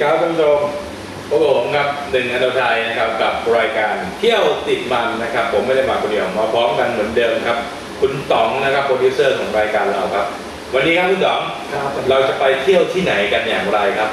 ครับท่านผู้ชมพวกผมครับหนึ่งอันดาไทยนะครับกับรายการเที่ยวติดมันนะครับ ผมไม่ได้มาคนเดียวมาพร้อมกันเหมือนเดิมครับ คุณต๋องนะครับโปรดิวเซอร์ของรายการเราครับ วันนี้ครับคุณต๋องครับ เราจะไปเที่ยวที่ไหนกันอย่างไรครับ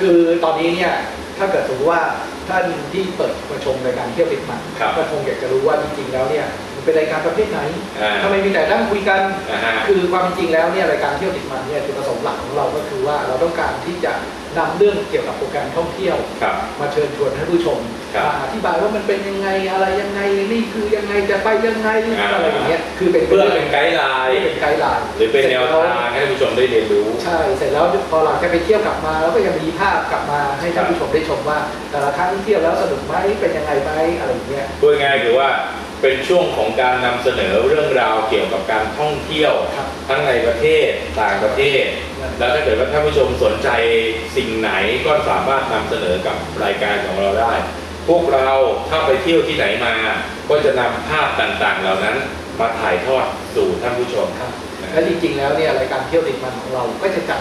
คือตอนนี้เนี่ยถ้าเกิดสมมติว่าท่านที่เปิดมาชมรายการเที่ยวติดมันครับก็คงอยากจะรู้ว่าจริงๆแล้วเนี่ยมัน เป็นรายการประเภทไหนอ่าทำไมมีแต่นั่งคุยกันนะฮะคือความจริงแล้วเนี่ยรายการเที่ยวติดมันเนี่ยจุดประสงค์หลักของเราก็คือว่าเราต้องการที่จะนำเรื่องเกี่ยวกับโปรแกรมท่องเที่ยวครับมาเชิญชวนท่านผู้ชมครับมาอธิบายว่ามันเป็นยังไงอะไรยังไงนี่คือยังไงจะไปยังไงอ่าอะไรอย่างเงี้ยคือเป็นเพื่อเป็นไกด์ไลเพื่อน์เป็นไกด์ไลน์หรือเป็นแนวทางให้ท่านผู้ชมได้เรียนรู้ใช่เสร็จแล้วพอหลังจากไปเที่ยวกลับมาแล้วก็ยังมีภาพกลับมาให้ท่านผู้ชมได้ชมว่า แต่ละครั้งที่เที่ยวแล้วสนุกไหมเป็นยังไงไหมอะไรอย่างเงี้ยพูดง่ายๆคือว่า เป็นช่วงของการนำเสนอเรื่องราวเกี่ยวกับการท่องเที่ยวครับทั้งในประเทศต่างประเทศ แล้วถ้าเกิดว่าท่านผู้ชมสนใจสิ่งไหนก็สามารถนำเสนอกับรายการของเราได้ พวกเราถ้าไปเที่ยวที่ไหนมา ก็จะนำภาพต่างๆ เหล่านั้นมาถ่ายทอดสู่ท่านผู้ชมครับและจริงๆแล้วเนี่ยรายการเที่ยวติดมันของเราก็จะจัด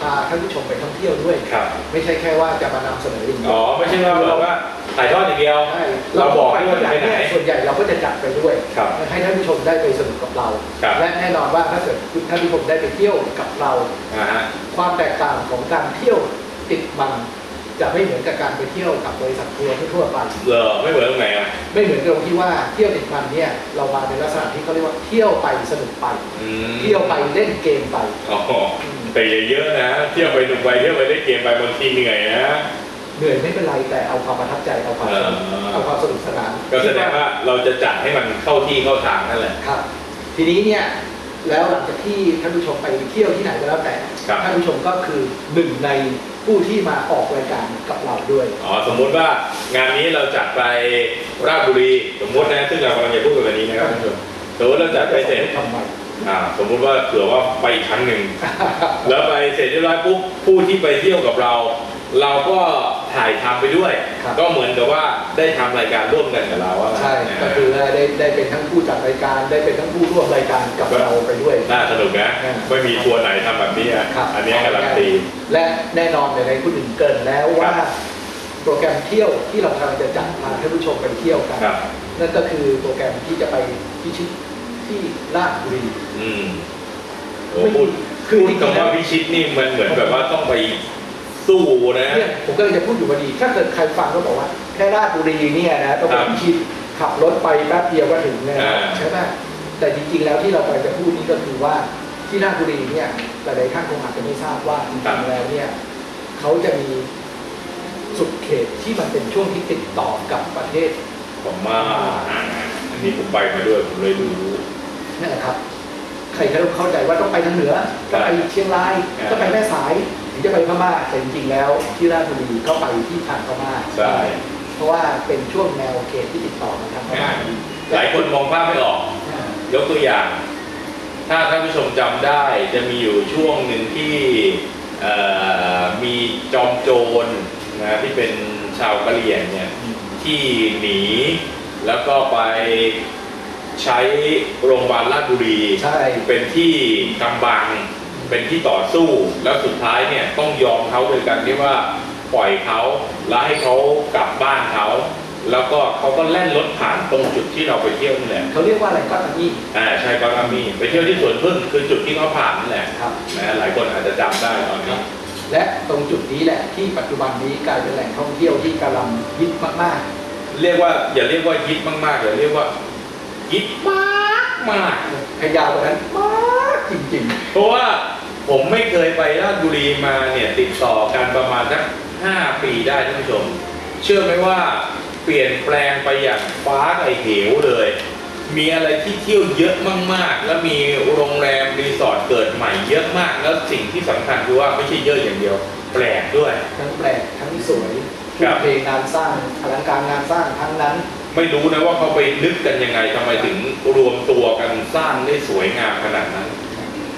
พาท่านผู้ชมไปท่องเที่ยวด้วยครับไม่ใช่แค่ว่าจะมานำเสนออย่างเดีอ๋อไม่ใช่ว่าเราว่า ถ่ายทอดอย่างเดียวใช่เราบอกไปด้วยที่ไหนไปไหนเนี่ยส่วนใหญ่เราก็จะจัดไปด้วยครับให้ท่านผู้ชมได้ไปสนุกกับเราครับและแน่นอนว่าถ้าเกิดท่านผู้ชมได้ไปเที่ยวกับเราอ่าฮะความแตกต่างของการเที่ยวติดมันจะไม่เหมือนกับการไปเที่ยวกับบริษัททัวร์ทั่วๆไปเหรอไม่เหมือนตรงไหนอะไม่เหมือนตรงที่ว่าเที่ยวติดมันเนี่ยเรามาในลักษณะที่เขาเรียกว่าเที่ยวไปสนุกไปอืมเที่ยวไปเล่นเกมไปอ๋อแต่อย่าเยอะนะ เที่ยวไปหนุกไปเที่ยวไปได้เกมไปบางทีเหนื่อยนะ เหนื่อยไม่เป็นไรแต่เอาความประทับใจเอาความสนุกเออเอาความสนุกสนานก็แสดงว่าเราจะจัดให้มันเข้าที่เข้าทางนั่นแหละครับ ทีนี้เนี่ยแล้วหลังจากที่ท่านผู้ชมไปเที่ยวที่ไหนก็แล้วแต่ครับท่านผู้ชมก็คือหนึ่งในผู้ที่มาออกรายการกับเราด้วยอ๋อสมมุติว่างานนี้เราจัดไปราชบุรีสมมตินะซึ่งเรากำลังจะพูดกันวันนี้นะครับท่านผู้ชมสมมติเราจัดไปเสร็จทำไมอ่าสมมุติว่าเผื่อว่าไปอีกครั้งหนึ่งแล้วไปเสร็จเรียบร้อยปุ๊บผู้ที่ไปเที่ยวกับเรา เราก็ ถ่ายทำไปด้วย ครับ ก็เหมือนกับว่าได้ทำรายการร่วมกันกับเราว่าใช่งั้นก็คือได้ได้ได้เป็นทั้งผู้จัดรายการได้เป็นทั้งผู้ร่วมรายการกับเราไปด้วย น่าสนุกนะ อ่า ไม่มีทัวร์ไหนทำแบบนี้อะครับอันนี้การันตี และแน่นอนในคุณถึงเกรินแล้วว่า ครับ โปรแกรมเที่ยวที่เรากำลังจะจัดพาท่านผู้ชมไปเที่ยวกัน ครับ นั่นก็คือโปรแกรมที่จะไปพิชิตที่ราชบุรี อืมโอ้ไม่พูดคือพูดจริงๆคำว่าแล้ว พิชิตนี่มันเหมือนแบบว่าต้องไป สู้นะ เนี่ยผมก็เลยจะพูดอยู่พอดี ถ้าเกิดใครฟังก็บอกว่าแค่ราชบุรีเนี่ยนะต้องไปครับพิชิตขับรถไปแป๊บเดียวก็ถึงนะอ่า ใช่ไหมแต่จริงๆแล้วที่เราไปจะพูดนี่ก็คือว่าที่ราชบุรีเนี่ยหลายๆท่านคงอาจจะไม่ทราบว่าจริงๆแล้วเนี่ยเขาจะมีสุดเขตที่มันเป็นช่วงที่ติดต่อกับประเทศผมมาอ่าอันนี้ผมไปมาด้วยผมเลยรู้ นั่นแหละครับ ใครก็เข้าใจว่าต้องไปทางเหนือต้องไปเชียงรายอ่า ต้องไปแม่สายถึง จะไปพม่าแต่จริงๆแล้วที่ราชบุรีก็ไปที่ทางพม่าใช่เพราะว่าเป็นช่วงแนวเขตที่ติดต่อมาทางพม่าหลายคนมองภาพไม่ออก ยกตัวอย่าง ถ้าท่านผู้ชมจำได้จะมีอยู่ช่วงหนึ่งที่เอ่อมีจอมโจรนะที่เป็นชาวกะเหรี่ยงเนี่ยที่หนีแล้วก็ไปใช้โรงพยาบาลราชบุรีใช่เป็นที่กำบัง เป็นที่ต่อสู้แล้วสุดท้ายเนี่ยต้องยอมเขาโดยการที่ว่าปล่อยเขาแล้วให้เขากลับบ้านเขาแล้วก็เขาก็แล่นรถผ่านตรงจุดที่เราไปเที่ยวนี่แหละเขาเรียกว่าอะไรก็ตามนี่อ่าใช่ก็อามีไปเที่ยวที่สวนพึ่งคือจุดที่เขาผ่านนั่นแหละครับนะหลายคนอาจจะจำได้ตอนนี้และตรงจุดนี้แหละที่ปัจจุบันนี้กลายเป็นแหล่งท่องเที่ยวที่กำลังฮิตมากเรียกว่าอย่าเรียกว่าฮิตมากๆอย่าเรียกว่าฮิตมากมากๆขยาวกว่านั้นมากจริงๆ เพราะว่า ผมไม่เคยไปราชบุรีมาเนี่ยติดต่อกันประมาณสักห้าปีได้ท่านผู้ชม เชื่อไหมว่าเปลี่ยนแปลงไปอย่างฟ้าไอเหวเลย มีอะไรที่เที่ยวเยอะมากๆ แล้วมีโรงแรมรีสอร์ทเกิดใหม่เยอะมาก แล้วสิ่งที่สำคัญคือว่าไม่ใช่เยอะอย่างเดียว แปลกด้วยๆทั้งแปลกทั้งสวยครัทุ่บมเทงานสร้างอลังการงานสร้างทั้งนั้น ไม่รู้นะว่าเขาไปนึกกันยังไงทำไมถึงรวมตัวกันสร้างได้สวยงามขนาดนั้น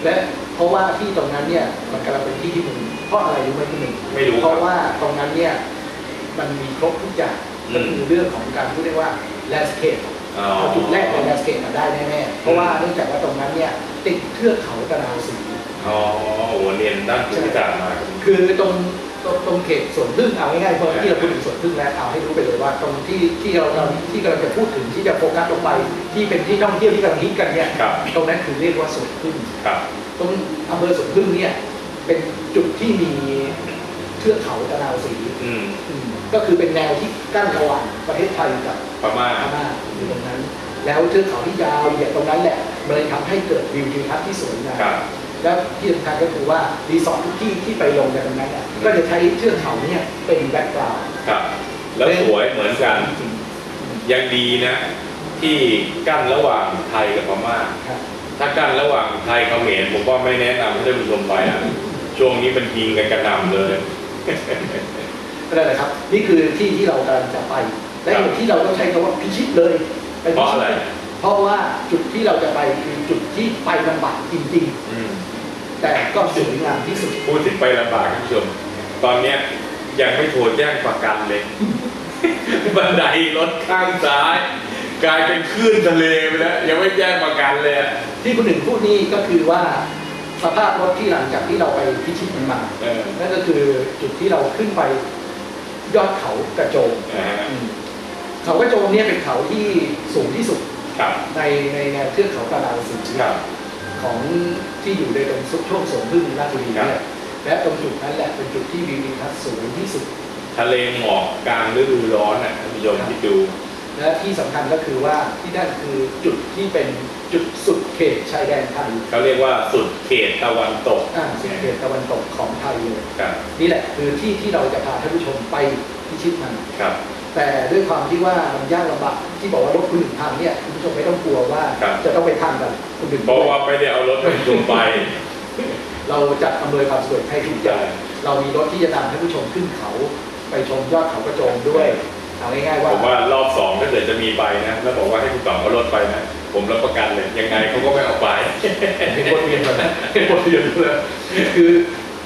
และเพ ราะว่าที่ตรงนั้นเนี่ยมันกำลังเป็นที่ที่หนึ่งเพราะอะไรรู้ไหมที่หนึ่งไม่รู้เพครัราะบว่าตรงนั้นเนี่ยมันมีครบทุกอย่างอืก็มคือเรื่องของการพูดได้ว่า landscape อ๋อเอาจุดแรกใน landscape มาได้แน่ๆเพราะว่าเนื่องจากว่าตรงนั้นเนี่ยติดเทือกเขาตะนาวศรีอ๋อโอ้โหเรียนด้านภูมิศาสตร์มาคือตรงตรงตรงเขตสวนพึ่งเอาง่ายๆเพราะที่เราพูดถึงสวนพึ่งแล้วเอาให้รู้ไปเลยว่า ตรงที่ที่เราเราที่กำลังจะพูดถึงที่จะโฟกัสลงไป ที่เป็นที่ท่องเที่ยวที่กำลังฮิตกันเนี่ยครับตรงนั้นคือเรียกว่าสวนพึ่งค รับตรงอำเภอสวนพึ่งเนี่ย เป็นจุดที่มีเทือกเขาตะนาวสีอืมอืมก็คือเป็นแนวที่กั้นระหว่างประเทศไทยกับพม่าพม่าอยู่ตรงนั้น แล้วเทือกเขาที่ยาวเหยียดตรงนั้นแหละมันเลยทำให้เกิดวิวทิวทัศน์ที่สวยงาม ครับ แล้วที่สำคัญก็คือว่ารีสอร์ททุกที่ที่ไปลงกันตรงนั้นเนี่ยก็จะใช้เทือกเขาเนี่ยเป็นแบ็กกราวด์ครับ แล้วสวยเหมือนกัน ยังดีนะ ที่กั้นระหว่างไทยกับพม่า ครับ ถ้ากั้นระหว่างไทยเขมรผมว่าไม่แนะนำให้ท่านผู้ชมไปอะช่วงนี้มันยิงกันกระหน่ำเลย ก็นั่นแหละครับ นี่คือที่ที่เรากำลังจะไป และครับเหตุที่เราต้องใช้คำว่าพิชิตเลยปเพราะอะไรเพราะว่าจุดที่เราจะไปคือจุดที่ไปลำบากจริงอืม ๆ แต่ก็สวยงามที่สุด พูดถึงไปลำบากท่านผู้ชม ตอนเนี้ยยังไม่โทรแจ้งประกันเลย บันไดรถข้างซ้าย กลายเป็นคลื่นทะเลไปแล้วยังไม่แจ้งประกันเลยอะที่คุณหนึ่งพูดนี่ก็คือว่าสภาพรถที่หลังจากที่เราไปพิชิตมันมาเออนั่นก็คือจุดที่เราขึ้นไปยอดเขากระโจมนะฮะเขากระโจมเนี่ยเป็นเขาที่สูงที่สุดครับในในแนวเทือกเขาตะนาวสีครับของที่อยู่ในตรงซุช่วงสวนพึ่งราชบุรีครัเนี่ยบและตรงจุดนั้นแหละเป็นจุดที่วิวทิวทัศน์สูงที่สุด ทะเลหมอกกลางฤดูร้อนอะท่านผู้ชมคิดดู และที่สำคัญก็คือว่าที่นั่นคือจุดที่เป็นจุดสุดเขตชายแดนไทยเขาเรียกว่าสุดเขตตะวันตกอ่าสุดเขตตะวันตกของไทยเลยครับนี่แหละคือที่ที่เราจะพาท่านผู้ชมไปพิชิตมันครับ แต่ด้วยความที่ว่ามันยากลำบากที่บอกว่ารถคุณหนึ่งทางเนี่ยคุณผู้ชมไม่ต้องกลัวว่าครับจะต้องไปทางกับคุณหนึ่งเพราะว่าไม่ได้เอารถท่านผู้ชมไป เราจัดอำนวยความสะดวกให้ทุกอย่างใช่เรามีรถที่จะนำท่านผู้ชมขึ้นเขา ไปชมยอดเขากระโจมด้วย เอาง่ายๆว่าผมว่ารอบสองถ้าเกิดจะมีไปนะ แล้วบอกว่าให้คุณต่อเอารถไปนะ ผมรับประกันเลย ยังไงเขาก็ไม่เอาไปเป็นบทเรียนเลยเป็นบทเรียนเลยคือ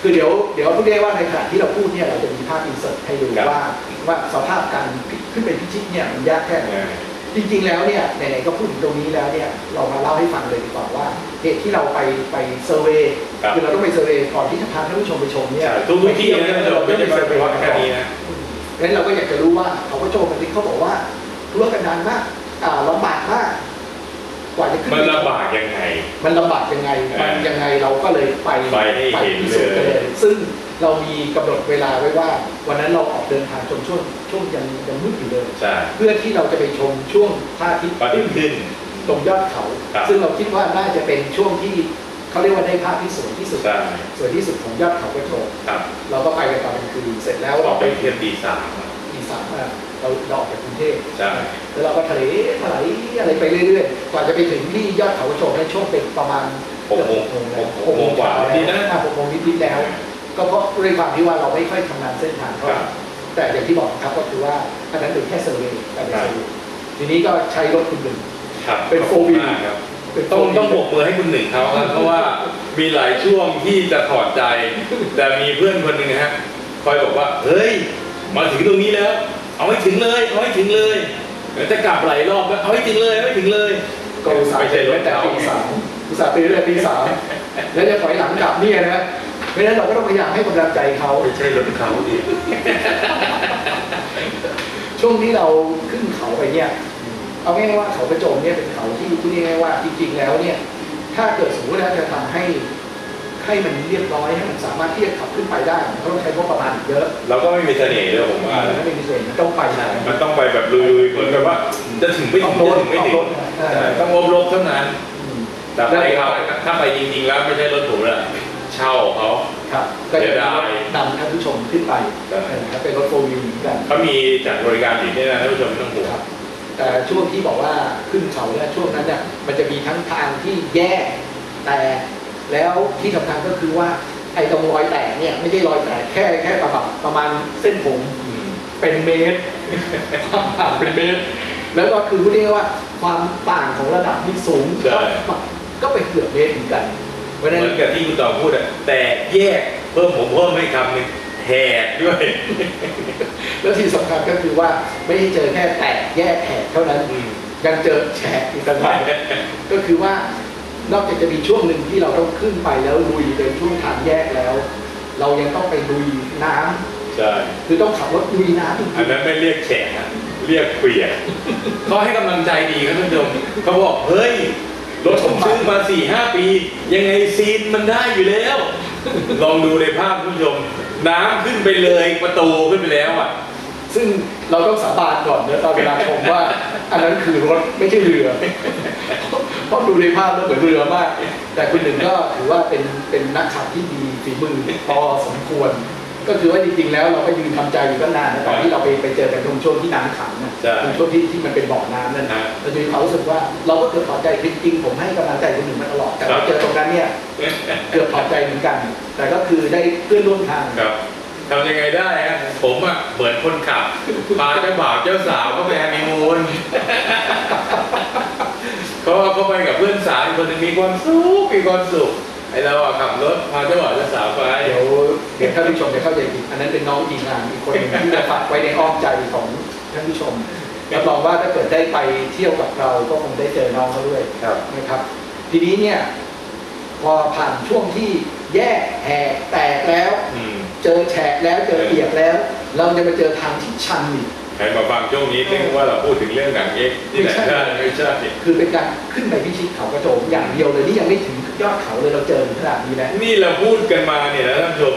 คือเดี๋ยวเดี๋ยวพูดได้ว่าในขณะที่เราพูดเนี่ยเราจะมีภาพอินเสิร์ตให้ดูครับว่าว่าสภาพการขึ้นไปพิชิตเนี่ยมันยากแค่ไหนเออจริงๆแล้วเนี่ยไหนๆก็พูดถึงตรงนี้แล้วเนี่ยเรามาเล่าให้ฟังเลยดีกว่าว่าเหตุที่เราไปไปเซอร์เวย์ครับคือเราต้องไปเซอร์เวย์ก่อนที่จะพาท่านผู้ชมไปชมเนี่ยใช่ทุกๆที่นะท่านผู้ชมไม่ใช่เฉพาะแค่นี้นะ งั้นเราก็อยากจะรู้ว่าเขาก็โจมกันที่เขาบอกว่าทุรกันดารมากอ่าลำบากมาก กว่าจะขึ้นมันไปลำบากยังไง มันลำบากยังไงเออมันยังไงเราก็เลยไปไปให้เห็นพิสูจน์กันเลย ซึ่งเรามีกำหนดเวลาไว้ว่า วันนั้นเราออกเดินทางชมช่วงช่วงยังยังมืดอยู่เลยใช่เพื่อที่เราจะไปชมช่วงพระอาทิตย์ปฏิขึ้นตรงยอดเขาครับซึ่งเราคิดว่าน่าจะเป็นช่วงที่ เขาเรียกว่าได้ภาพที่สวยที่สุด ใช่สวยที่สุดของยอดเขากระโจมครับเราก็ไปกันตอนกลางคืนเสร็จแล้วอเราอกไปไปเที่ยวตีสามตีสามอะเราเราออกจากกรุงเทพใช่ แล้วเราก็ทะเลถลายอะไรไปเรื่อยๆกว่าจะไปถึงที่ยอดเขากระโจมในช่วงเป็นประมาณหกโมงเกือบหกหกโมงกว่าแล้วที่นะ อะหกโมงนิดๆแล้ว ก็เพราะด้วยความที่ว่าเราไม่ค่อยทำงานเส้นทางเท่าไหร่ครับแต่อย่างที่บอกครับก็คือว่าอันนั้นเป็นแค่เซอร์เวย์แต่เป็นเซอร์เวย์ทีนี้ก็ใช้รถคุณหนึ่ง ครับเป็นขอบโฟร์คุณวีลมากครับเป็น ต้อง 4-wheel ต้องบกมือให้คุณหนึ่งเขาครับเพราะว่ามีหลายช่วงที่จะถอดใจ แต่มีเพื่อนคนหนึ่งนะฮะคอยบอกว่า เฮ้ย มาถึงตรงนี้แล้ว เอาให้ถึงเลยเอาให้ถึงเลยเดี๋ยวจะกลับหลายรอบแล้วเอาให้ถึงเลยเอาให้ถึงเลยก็อุตส่าห์ไม่ใช่รถแต่เขาตีสามอุตส่าห์ตื่นแต่ตีสามแล้วจะถอยหลังกลับเนี่ยนะเพราะฉะนั้นเราก็ต้องพยายามให้กำลังใจเขาไม่ใช่รถเขาดิช่วงที่เราขึ้นเขาไปเนี่ย เอาง่ายๆว่าเขากระโจมเนี่ยเป็นเขาที่พูดง่ายๆว่าจริงๆแล้วเนี่ยถ้าเกิดสมมติว่าจะทำให้ให้มันเรียบร้อยให้มันสามารถที่จะขับขึ้นไปได้มันก็ต้องใช้งบประมาณเยอะเราก็ไม่มีเสน่ห์ด้วยผมว่าแล้วไม่มีส่วนมันต้องไปนะมันต้องไปแบบลุยๆเหมือนกับว่าจะถึงไม่ถึงจะถึงไม่ถึงใช่ต้องอบรมเท่านั้นอืมแต่ไปเขาถ้าไปจริงๆแล้วไม่ใช่รถผมละเช่าเขาครับก็จะเสียดายนำท่านผู้ชมขึ้นไปใช่นะครับเป็นรถโฟล์วิวเหมือนกันเขามีจัดบริการดีด้วยนะท่านผู้ชมไม่ต้องห่วงครับ แต่ช่วงที่บอกว่าขึ้นเขาเนี่ยช่วงนั้นเนี่ยมันจะมีทั้งทางที่แย่แต่แล้วที่สำคัญก็คือว่าไอ้ตรงรอยแตกเนี่ยไม่ใช่รอยแตกแค่แค่ประมาณประมาณเส้นผมเป็นเมตรความต่างเป็นเมตร แล้วก็คือพูดง่ายๆว่าความต่างของระดับนี่สูงใช่ก็ก็ไปเกือบเมตรเหมือนกันเพราะฉะเหนั้นมือนกับที่คุณต่อพูดอะแต่แยกเพิ่มผมเพิ่มให้คำหนึ่งแหกด้วย แล้วที่สำคัญก็คือว่าไม่ได้เจอแค่แตกแยกแหกเท่านั้นยังเจอแฉกอีกต่างหากก็คือว่านอกจากจะมีช่วงหนึ่งที่เราต้องขึ้นไปแล้วลุยเป็นช่วงทางแยกแล้ว เรายังต้องไปลุยน้ำใช่คือต้องขับรถลุยน้ำจริงอันนั้นไม่เรียกแฉะนะเรียกเปียกเขาให้กำลังใจดีครับท่านผู้ชมเขาบอกเฮ้ยรถผมซื้อมาสี่ห้าปี ยังไงซีนมันได้อยู่แล้ว ลองดูในภาพท่านผู้ชม น้ำขึ้นไปเลยประตูขึ้นไปแล้วอะ ซึ่งเราต้องสาบานก่อนเนอะตอนเวลาชมว่า อันนั้นคือรถไม่ใช่เรือ เพราะดูในภาพแล้วเหมือนเรือมาก แต่คุณหนึ่งก็ถือว่าเป็นเป็นนักขับที่มีฝีมือพอสมควร ก็คือว่าจริงๆแล้วเราก็ยืนทำใจอยู่ตั้งนานนะตอนที่เราไปไปเจอกันตรงช่วงที่น้ำขังนะใช่ตรงช่วงที่ที่มันเป็นบ่อน้ำนั่นฮะเราจะมีความรู้สึกว่าเราก็เกิดถอดใจจริงๆผมให้กำลังใจคุณหนึ่งมาตลอดแต่ครัพบอเจอตรงนั้นเนี่ยเกือบถอดใจเหมือนกัน แต่ก็คือได้เพื่อนร่วมทางครับทำยังไงได้ฮะผมอะเหมือนคนขับพาเจ้าบ่าวเจ้าสาวเข้าไปฮันนีมูนเขาเขาไปกับเพื่อนสาวอีกคนหนึงมีความสุขมีความสุขไอเราอะขับรถพาเจ้าบ่าวเจ้าสาวไปเดี๋ยวเดี๋ยวท่านผู้ชมจะเข้าใจผิดอันนั้นเป็นน้องทีมงานอีกคนหนึ่งที่จะฝากไว้ในอ้อมใจของท่านผู้ชมรับรองว่าถ้าเกิดได้ไปเที่ยวกับเราก็คงได้เจอน้องเขาด้วยครับนะครับ ทีนี้เนี่ย พอผ่านช่วงที่แยกแหกแตกแล้ว อืมเจอแฉกแล้วเจอเปียกแล้ว เราจะมาเจอทางที่ชันอีก ใครมาฟังช่วงนี้นึกว่าเราพูดถึงเรื่องหนังเอ็กซ์ที่ไหนไม่ใช่ ได้ไม่ใช่ คือเป็นการขึ้นไปพิชิตเขากระโจมอย่างเดียวเลยนี่ยังไม่ถึง ยอดเขาเลยเราเจอถึงขนาดนี้แล้วนี่เราพูดกันมาเนี่ยนะท่านผู้ชม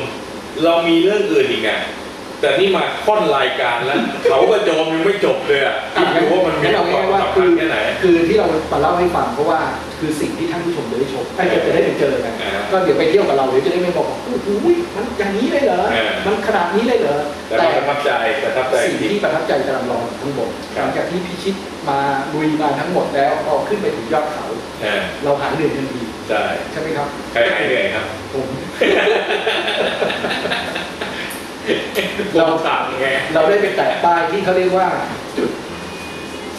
เรามีเรื่องอื่นอีกไงแต่นี่มาค่อนรายการแล้ว เขากระโจมยังไม่จบเลยอะคิดดูว่ามันมีงั้นเอาความง่ายๆว่าสำคืคัญอแค่ไหนคือที่เรามาเล่าให้ฟังเพราะว่าคือสิ่งที่ท่านผู้ชมจะได้ชมได้จะได้ไปเจอกันอ่าก็เดี๋ยวไปเที่ยวกับเราเดี๋ยวจะได้ไม่บอกว่าโอ้โหมันอย่างนี้เลยเหรอเออมันขนาดนี้เลยเหรอแต่เราประทับใจประทับใจสิ่งจริงที่ประทับใจกำลังรออยู่ทั้งหมดคหรับลังจากที่พิชิตมาลุยมาทั้งหมดแล้วพอขึ้นไปถึงยอดเขา เออเราหายเหนื่อยทันทีใช่ใช่ไหมครับใครหายเหนื่อยครับผมเราต่างไงเราได้ไปแตะป้ายที่เขาเรียกว่าจุด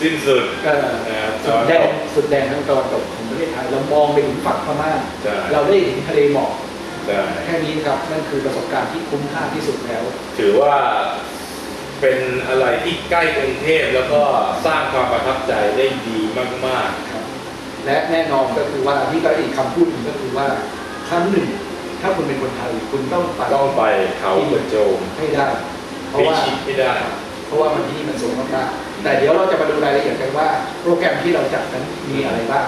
สิ้นสุดเอ่อนะครับสุดแดนสุดแดนทางตะวันตกของประเทศไทยเรามองไปถึงฝั่งพม่าใช่เราได้เห็นทะเลหมอกใช่แค่นี้ครับนั่นคือประสบการณ์ที่คุ้มค่าที่สุดแล้ว ถือว่าเป็นอะไรที่ใกล้กรุงเทพแล้วก็สร้างความประทับใจได้ดีมากครับ และแน่นอนก็คือว่าที่ก็อีกคำพูดหนึ่งก็คือว่าครั้งหนึ่ง ถ้าคุณเป็นคนไทยคุณต้องไปๆต้องไปเขากระโจมให้ได้ เพราะพิว่าชิตให้ได้ เพราะว่ามันที่นี่มันสูงมากๆแต่เดี๋ยวเราจะมาดูรายละเอียดกันว่า โปรแกรมที่เราจัดนั้นมีอะไรบ้าง